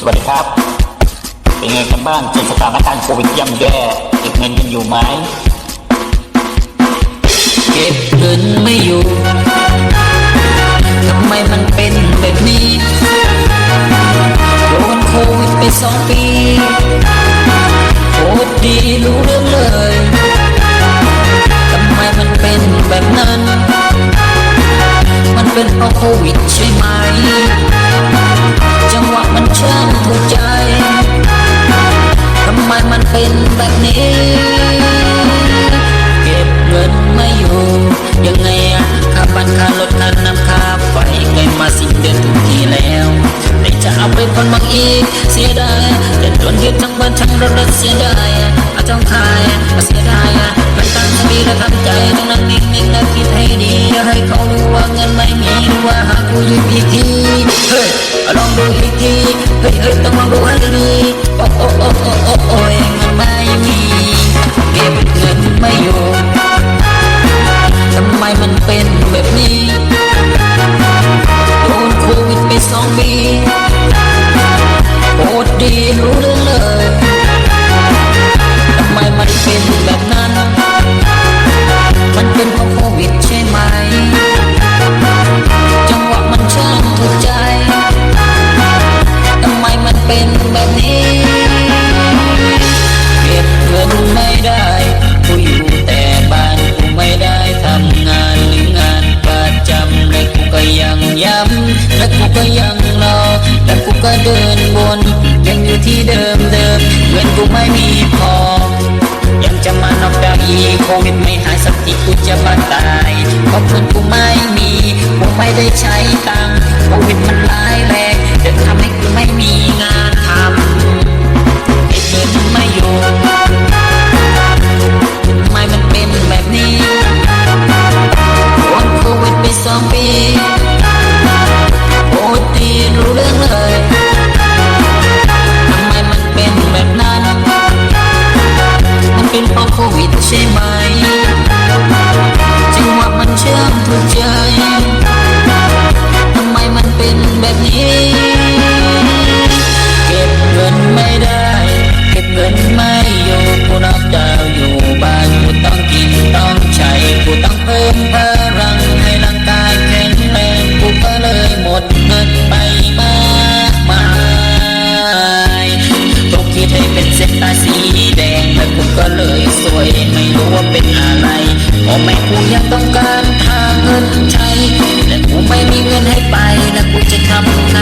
สวัสดีครับ เป็นไงกันบ้างเจอสถานการณ์โควิดย่ำแย่เก็บเงินกันอยู่ไหมเก็บเงินไม่อยู่ทำไมมันเป็นแบบนี้โดนโควิดไปสองปีโคตรดีรู้เรื่องเลยทำไมมันเป็นแบบนั้น มันเป็นเพราะโควิดใช่ไหม จะเอาไปผ่อนบางอีกเสียดายเดือดนยึดทั้งบ้านทั้งรถเสียดายเอาต้องขายเสียดายมันตั้งสติและทำใจต้องนั่งนิ่งๆและคิดให้ดีอย่าให้เขารู้ว่าเงินไม่มีหรือว่าหากูยืมอีกทีเฮ้ยลองดูอีกทีเฮ้ยเฮ้ยต้องลองดูให้ดีโอ้โอ้โอ้โอ้โอ้โอ้ยเงินไม่มีเก็บเงินไม่อยู่ทำไมมันเป็นแบบนี้โดนโควิดไปสองปี น ยังอยู่ที่เดิมเดิมเงินกูไม่มีพอ ยังจะมานอกดาวอีโควิดไม่หายสักทีกูจะบ้าตายเพราะเงินกูไม่มีกูไม่ได้ใช้ตังค์โควิดมันร้ายแรงะ ไม่กูยังต้องการทางเงินใช้และกูไม่มีเงินให้ไปแล้วกูจะทำไง